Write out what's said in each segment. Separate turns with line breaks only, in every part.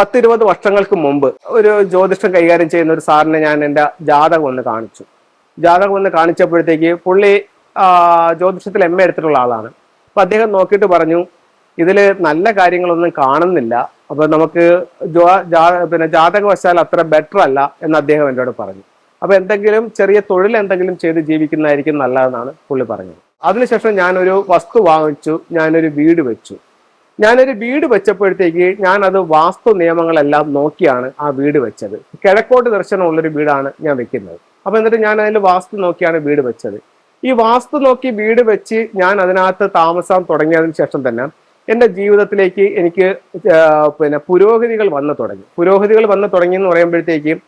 പത്തിരുപത് വർഷങ്ങൾക്ക് മുമ്പ് ഒരു ജ്യോതിഷം കൈകാര്യം ചെയ്യുന്ന ഒരു സാറിനെ ഞാൻ എന്റെ ജാതകം ഒന്ന് കാണിച്ചു. ജാതകം ഒന്ന് കാണിച്ചപ്പോഴത്തേക്ക് പുള്ളി ജ്യോതിഷത്തിൽ എം എ എടുത്തിട്ടുള്ള ആളാണ്. അപ്പൊ അദ്ദേഹം നോക്കിയിട്ട് പറഞ്ഞു ഇതിൽ നല്ല കാര്യങ്ങളൊന്നും കാണുന്നില്ല. അപ്പൊ നമുക്ക് ജോ- പിന്നെ ജാതകവശാൽ അത്ര ബെറ്റർ അല്ല എന്ന് അദ്ദേഹം എന്നോട് പറഞ്ഞു. അപ്പൊ എന്തെങ്കിലും ചെറിയ തൊഴിൽ എന്തെങ്കിലും ചെയ്ത് ജീവിക്കുന്നതായിരിക്കും നല്ലതെന്നാണ് പുള്ളി പറഞ്ഞത്. അതിനുശേഷം ഞാനൊരു വസ്തു വാങ്ങിച്ചു ഞാനൊരു വീട് വെച്ചു. ഞാനൊരു വീട് വെച്ചപ്പോഴത്തേക്ക് ഞാൻ അത് വാസ്തു നിയമങ്ങളെല്ലാം നോക്കിയാണ് ആ വീട് വെച്ചത്. കിഴക്കോട്ട് ദർശനമുള്ളൊരു വീടാണ് ഞാൻ വെക്കുന്നത്. അപ്പൊ എന്നിട്ട് ഞാൻ അതിൽ വാസ്തു നോക്കിയാണ് വീട് വെച്ചത്. ഈ വാസ്തു നോക്കി വീട് വെച്ച് ഞാൻ അതിനകത്ത് താമസം തുടങ്ങിയതിന് ശേഷം തന്നെ എന്റെ ജീവിതത്തിലേക്ക് എനിക്ക് പിന്നെ പുരോഗതികൾ വന്നു തുടങ്ങി. പുരോഗതികൾ വന്നു തുടങ്ങി എന്ന് പറയുമ്പോഴത്തേക്കും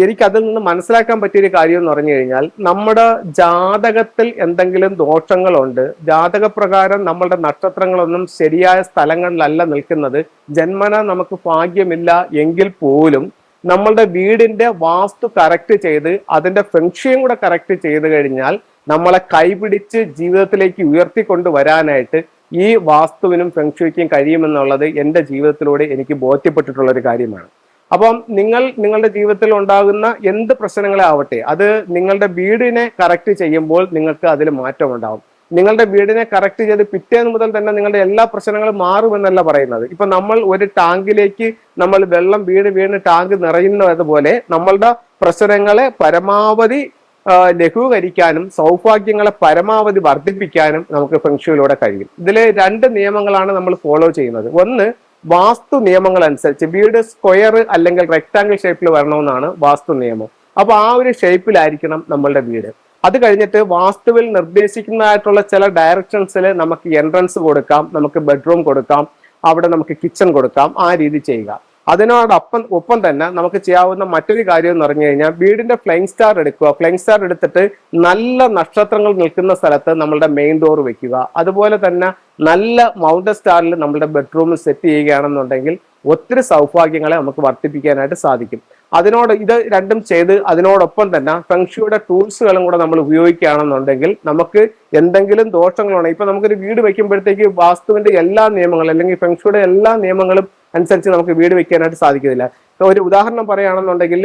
എനിക്ക് അതിൽ നിന്ന് മനസ്സിലാക്കാൻ പറ്റിയൊരു കാര്യം എന്ന് പറഞ്ഞു കഴിഞ്ഞാൽ നമ്മുടെ ജാതകത്തിൽ എന്തെങ്കിലും ദോഷങ്ങളുണ്ട് ജാതകപ്രകാരം നമ്മളുടെ നക്ഷത്രങ്ങളൊന്നും ശരിയായ സ്ഥലങ്ങളിലല്ല നിൽക്കുന്നത് ജന്മന നമുക്ക് ഭാഗ്യമില്ല എങ്കിൽ പോലും നമ്മളുടെ വീടിന്റെ വാസ്തു കറക്റ്റ് ചെയ്ത് അതിന്റെ ഫെങ്ഷയും കൂടെ കറക്റ്റ് ചെയ്ത് കഴിഞ്ഞാൽ നമ്മളെ കൈപിടിച്ച് ജീവിതത്തിലേക്ക് ഉയർത്തിക്കൊണ്ട് വരാനായിട്ട് ഈ വാസ്തുവിനും ഫെങ്ഷുയ്ക്കും കഴിയുമെന്നുള്ളത് എന്റെ ജീവിതത്തിലൂടെ എനിക്ക് ബോധ്യപ്പെട്ടിട്ടുള്ള ഒരു കാര്യമാണ്. അപ്പം നിങ്ങൾ നിങ്ങളുടെ ജീവിതത്തിൽ ഉണ്ടാകുന്ന എന്ത് പ്രശ്നങ്ങളാവട്ടെ അത് നിങ്ങളുടെ വീടിനെ കറക്റ്റ് ചെയ്യുമ്പോൾ നിങ്ങൾക്ക് അതിൽ മാറ്റം ഉണ്ടാകും നിങ്ങളുടെ വീടിനെ കറക്റ്റ് ചെയ്ത് പിറ്റേന്ന് മുതൽ തന്നെ നിങ്ങളുടെ എല്ലാ പ്രശ്നങ്ങളും മാറുമെന്നല്ല പറയുന്നത്. ഇപ്പൊ നമ്മൾ ഒരു ടാങ്കിലേക്ക് നമ്മൾ വെള്ളം വീട് വീണ് ടാങ്ക് നിറയുന്നതുപോലെ നമ്മളുടെ പ്രശ്നങ്ങളെ പരമാവധി ലഘൂകരിക്കാനും സൗഭാഗ്യങ്ങളെ പരമാവധി വർദ്ധിപ്പിക്കാനും നമുക്ക് ഫെങ്ഷുയിലൂടെ കഴിയും. ഇതിലെ രണ്ട് നിയമങ്ങളാണ് നമ്മൾ ഫോളോ ചെയ്യുന്നത്. ഒന്ന് വാസ്തു നിയമങ്ങൾ അനുസരിച്ച് വീട് സ്ക്വയർ അല്ലെങ്കിൽ റെക്ടാങ്കിൾ ഷേപ്പിൽ വരണമെന്നാണ് വാസ്തു നിയമം. അപ്പൊ ആ ഒരു ഷേപ്പിലായിരിക്കണം നമ്മളുടെ വീട്. അത് കഴിഞ്ഞിട്ട് വാസ്തുവിൽ നിർദ്ദേശിക്കുന്നതായിട്ടുള്ള ചില ഡയറക്ഷൻസിൽ നമുക്ക് എൻട്രൻസ് കൊടുക്കാം നമുക്ക് ബെഡ്റൂം കൊടുക്കാം അവിടെ നമുക്ക് കിച്ചൺ കൊടുക്കാം ആ രീതി ചെയ്യുക. അതിനോടൊപ്പം ഒപ്പം തന്നെ നമുക്ക് ചെയ്യാവുന്ന മറ്റൊരു കാര്യം എന്ന് പറഞ്ഞു കഴിഞ്ഞാൽ വീടിന്റെ ഫ്ലൈങ് സ്റ്റാർ എടുക്കുക. ഫ്ലൈങ് സ്റ്റാർ എടുത്തിട്ട് നല്ല നക്ഷത്രങ്ങൾ നിൽക്കുന്ന സ്ഥലത്ത് നമ്മളുടെ മെയിൻ ഡോർ വെക്കുക. അതുപോലെ തന്നെ നല്ല മൗണ്ടൻ സ്റ്റാറിൽ നമ്മുടെ ബെഡ്റൂം സെറ്റ് ചെയ്യുകയാണെന്നുണ്ടെങ്കിൽ ഒത്തിരി സൗഭാഗ്യങ്ങളെ നമുക്ക് വർദ്ധിപ്പിക്കാനായിട്ട് സാധിക്കും. അതിനോട് ഇത് രണ്ടും ചെയ്ത് അതിനോടൊപ്പം തന്നെ ഫെങ്ഷിയുടെ ടൂൾസുകളും കൂടെ നമ്മൾ ഉപയോഗിക്കുകയാണെന്നുണ്ടെങ്കിൽ നമുക്ക് എന്തെങ്കിലും ദോഷങ്ങളാണ് ഇപ്പൊ നമുക്കൊരു വീട് വെക്കുമ്പോഴത്തേക്ക് വാസ്തുവിന്റെ എല്ലാ നിയമങ്ങളും അല്ലെങ്കിൽ ഫെങ്ഷിയുടെ എല്ലാ നിയമങ്ങളും അനുസരിച്ച് നമുക്ക് വീട് വെക്കാനായിട്ട് സാധിക്കുന്നില്ല ഇപ്പൊ ഒരു ഉദാഹരണം പറയുകയാണെന്നുണ്ടെങ്കിൽ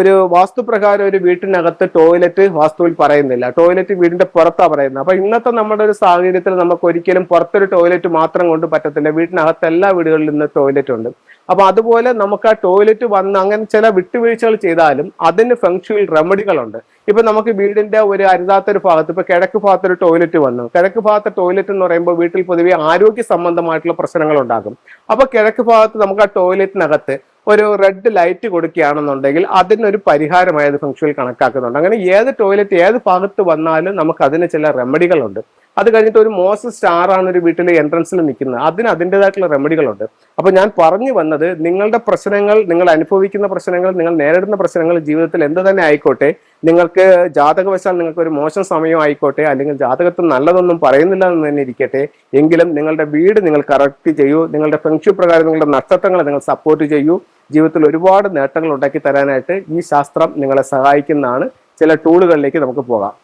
ഒരു വാസ്തുപ്രകാരം ഒരു വീട്ടിനകത്ത് ടോയ്ലറ്റ് വാസ്തുവിൽ പറയുന്നില്ല. ടോയ്ലറ്റ് വീടിന്റെ പുറത്താ പറയുന്നത്. അപ്പൊ ഇന്നത്തെ നമ്മുടെ ഒരു സാഹചര്യത്തിൽ നമുക്ക് ഒരിക്കലും പുറത്തൊരു ടോയ്ലറ്റ് മാത്രം കൊണ്ട് പറ്റത്തില്ല. വീട്ടിനകത്ത് എല്ലാ വീടുകളിലും ഇന്ന് ടോയ്ലറ്റ് ഉണ്ട്. അപ്പൊ അതുപോലെ നമുക്ക് ആ ടോയ്ലറ്റ് വന്ന് അങ്ങനെ ചില വിട്ടുവീഴ്ചകൾ ചെയ്താലും അതിന് ഫംഗ്ഷനിൽ റെമഡികളുണ്ട് ഇപ്പൊ നമുക്ക് വീടിന്റെ ഒരു അരുതാത്തൊരു ഭാഗത്ത് ഇപ്പൊ കിഴക്ക് ഭാഗത്തൊരു ടോയ്ലറ്റ് വന്നു. കിഴക്ക് ഭാഗത്തെ ടോയ്ലറ്റ് എന്ന് പറയുമ്പോൾ വീട്ടിൽ പൊതുവെ ആരോഗ്യ സംബന്ധമായിട്ടുള്ള പ്രശ്നങ്ങൾ ഉണ്ടാകും അപ്പൊ കിഴക്ക് ഭാഗത്ത് നമുക്ക് ആ ടോയ്ലറ്റിനകത്ത് ഒരു റെഡ് ലൈറ്റ് കൊടുക്കുകയാണെന്നുണ്ടെങ്കിൽ അതിനൊരു പരിഹാരമായത് ഫംഗ്ഷനിൽ കണക്കാക്കുന്നുണ്ട്. അങ്ങനെ ഏത് ടോയ്ലറ്റ് ഏത് ഭാഗത്ത് വന്നാലും നമുക്ക് അതിന് ചില റെമഡികളുണ്ട് അത് കഴിഞ്ഞിട്ട് ഒരു മോശം സ്റ്റാർ ആണ് ഒരു വീട്ടിലെ എൻട്രൻസിൽ നിൽക്കുന്നത്. അതിന് അതിന്റെതായിട്ടുള്ള റെമഡികളുണ്ട് അപ്പോൾ ഞാൻ പറഞ്ഞു വന്നത് നിങ്ങളുടെ പ്രശ്നങ്ങൾ നിങ്ങൾ അനുഭവിക്കുന്ന പ്രശ്നങ്ങൾ നിങ്ങൾ നേരിടുന്ന പ്രശ്നങ്ങൾ ജീവിതത്തിൽ എന്ത് തന്നെ ആയിക്കോട്ടെ നിങ്ങൾക്ക് ജാതകവശാൽ നിങ്ങൾക്ക് ഒരു മോശം സമയം ആയിക്കോട്ടെ അല്ലെങ്കിൽ ജാതകത്തിൽ നല്ലതൊന്നും പറയുന്നില്ല എന്ന് തന്നെ ഇരിക്കട്ടെ എങ്കിലും നിങ്ങളുടെ വീട് നിങ്ങൾ കറക്റ്റ് ചെയ്യൂ നിങ്ങളുടെ ഫെങ്ഷു പ്രകാരം നിങ്ങളുടെ നക്ഷത്രങ്ങളെ നിങ്ങൾ സപ്പോർട്ട് ചെയ്യൂ ജീവിതത്തിൽ ഒരുപാട് നേട്ടങ്ങൾ ഉണ്ടാക്കി തരാനായിട്ട് ഈ ശാസ്ത്രം നിങ്ങളെ സഹായിക്കുന്നതാണ്. ചില ടൂളുകളിലേക്ക് നമുക്ക് പോകാം.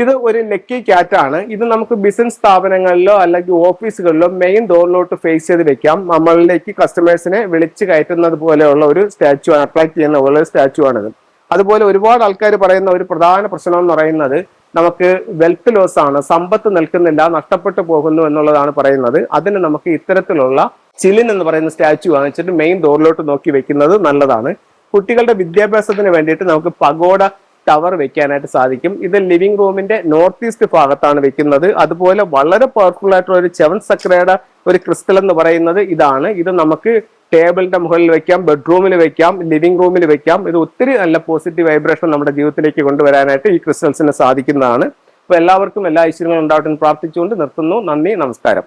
ഇത് ഒരു ലക്കി ക്യാറ്റ് ആണ് ഇത് നമുക്ക് ബിസിനസ് സ്ഥാപനങ്ങളിലോ അല്ലെങ്കിൽ ഓഫീസുകളിലോ മെയിൻ ഡോറിലോട്ട് ഫേസ് ചെയ്ത് വെക്കാം. നമ്മളിലേക്ക് കസ്റ്റമേഴ്സിനെ വിളിച്ചു കയറ്റുന്നത് പോലെയുള്ള ഒരു സ്റ്റാച്ചു ആണ്. അട്രാക്ട് ചെയ്യുന്ന പോലെ ഒരു സ്റ്റാച്ചു ആണിത്. അതുപോലെ ഒരുപാട് ആൾക്കാർ പറയുന്ന ഒരു പ്രധാന പ്രശ്നം എന്ന് പറയുന്നത് നമുക്ക് വെൽത്ത് ലോസ് ആണ്. സമ്പത്ത് നിൽക്കുന്നില്ല നഷ്ടപ്പെട്ടു പോകുന്നു എന്നുള്ളതാണ് പറയുന്നത്. അതിന് നമുക്ക് ഇത്തരത്തിലുള്ള ചിലിൻ എന്ന് പറയുന്ന സ്റ്റാച്ചു വാങ്ങിച്ചിട്ട് മെയിൻ ഡോറിലോട്ട് നോക്കി വെക്കുന്നത് നല്ലതാണ്. കുട്ടികളുടെ വിദ്യാഭ്യാസത്തിന് വേണ്ടിയിട്ട് നമുക്ക് പഗോഡ ടവർ വെക്കാനായിട്ട് സാധിക്കും. ഇത് ലിവിംഗ് റൂമിന്റെ നോർത്ത് ഈസ്റ്റ് ഭാഗത്താണ് വെക്കുന്നത്. അതുപോലെ വളരെ പവർഫുൾ ആയിട്ടുള്ള ഒരു ചെവൻ സക്രയുടെ ഒരു ക്രിസ്റ്റൽ എന്ന് പറയുന്നത് ഇതാണ്. ഇത് നമുക്ക് ടേബിളിന്റെ മുകളിൽ വെക്കാം ബെഡ്റൂമിൽ വെക്കാം ലിവിംഗ് റൂമിൽ വെക്കാം. ഇത് ഒത്തിരി നല്ല പോസിറ്റീവ് വൈബ്രേഷൻ നമ്മുടെ ജീവിതത്തിലേക്ക് കൊണ്ടുവരാനായിട്ട് ഈ ക്രിസ്റ്റൽസിന് സാധിക്കുന്നതാണ്. അപ്പൊ എല്ലാവർക്കും എല്ലാ ഐശ്വര്യങ്ങളും ഉണ്ടാവട്ടെ എന്ന് പ്രാർത്ഥിച്ചുകൊണ്ട് നിർത്തുന്നു. നന്ദി നമസ്കാരം.